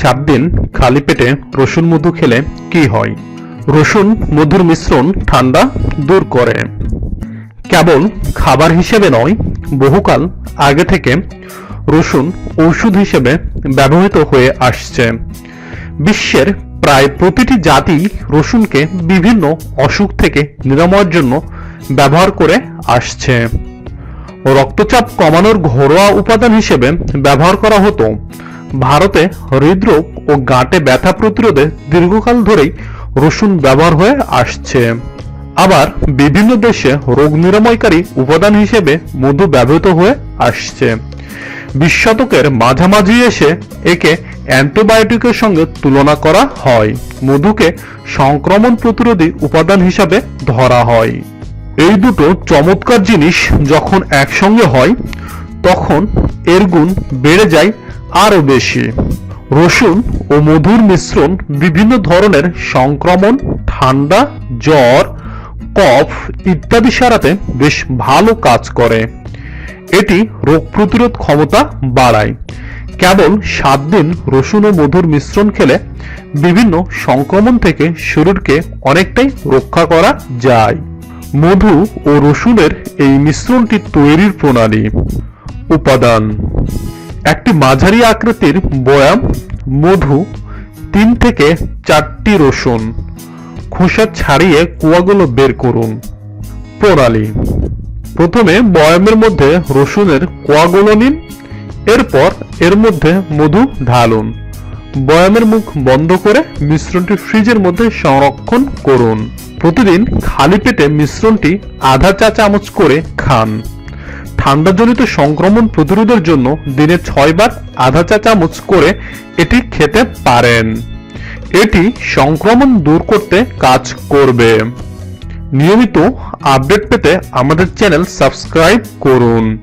সাত দিন খালি পেটে রসুন মধু খেলে কি হয়? রসুন মধুর মিশ্রণ ঠান্ডা দূর করে। কেবল খাবার হিসেবে নয়, বহুকাল আগে থেকে রসুন ঔষধ হিসেবে ব্যবহৃত হয়ে আসছে। বিশ্বের প্রায় প্রতিটি জাতি রসুনকে বিভিন্ন অসুখ থেকে নিরাময়ের জন্য ব্যবহার করে আসছে। রক্তচাপ কমানোর ঘরোয়া উপাদান হিসেবে ব্যবহার করা হতো। ভারতে হৃদরোগ ও গাঁটে ব্যথা প্রতিরোধে দীর্ঘকাল ধরেই রসুন ব্যবহার হয়ে আসছে। আবার বিভিন্ন দেশে রোগ নিরাময়কারী উপাদান হিসেবে মধু ব্যবহৃত হয়ে আসছে। বিশ শতকের মাঝামাঝি এসে একে অ্যান্টিবায়োটিকের সঙ্গে তুলনা করা হয়। মধুকে সংক্রমণ প্রতিরোধী উপাদান হিসাবে ধরা হয়। এই দুটো চমৎকার জিনিস যখন একসঙ্গে হয়, তখন এর গুণ বেড়ে যায় আরও বেশি। রসুন ও মধুর মিশ্রণ বিভিন্ন ধরনের সংক্রমণ, ঠান্ডা, জ্বর, কফ ইত্যাদি সারাতে বেশ ভালো কাজ করে। এটি রোগ প্রতিরোধ ক্ষমতা বাড়ায়। কেবল সাত দিন রসুন ও মধুর মিশ্রণ খেলে বিভিন্ন সংক্রমণ থেকে শরীরকে অনেকটাই রক্ষা করা যায়। মধু ও রসুনের এই মিশ্রণটি তৈরির প্রণালী। উপাদান একটি মাঝারি আকৃতির বয়াম, মধু, তিন থেকে চারটি রসুন। খোসা ছাড়িয়ে কুয়াগুলো বের করুন। প্রণালী। প্রথমে বয়ামের মধ্যে রসুনের কোয়াগুলো নিন, এরপর এর মধ্যে মধু ঢালুন। বয়ামের মুখ বন্ধ করে মিশ্রণটি ফ্রিজের মধ্যে সংরক্ষণ করুন। প্রতিদিন খালি পেটে মিশ্রণটি আধা চা চামচ করে খান। ঠান্ডাজনিত সংক্রমণ প্রতিরোধের জন্য দিনে ছয়বার আধা চা চামচ করে এটি খেতে পারেন। এটি সংক্রমণ দূর করতে কাজ করবে। নিয়মিত আপডেট পেতে আমাদের চ্যানেল সাবস্ক্রাইব করুন।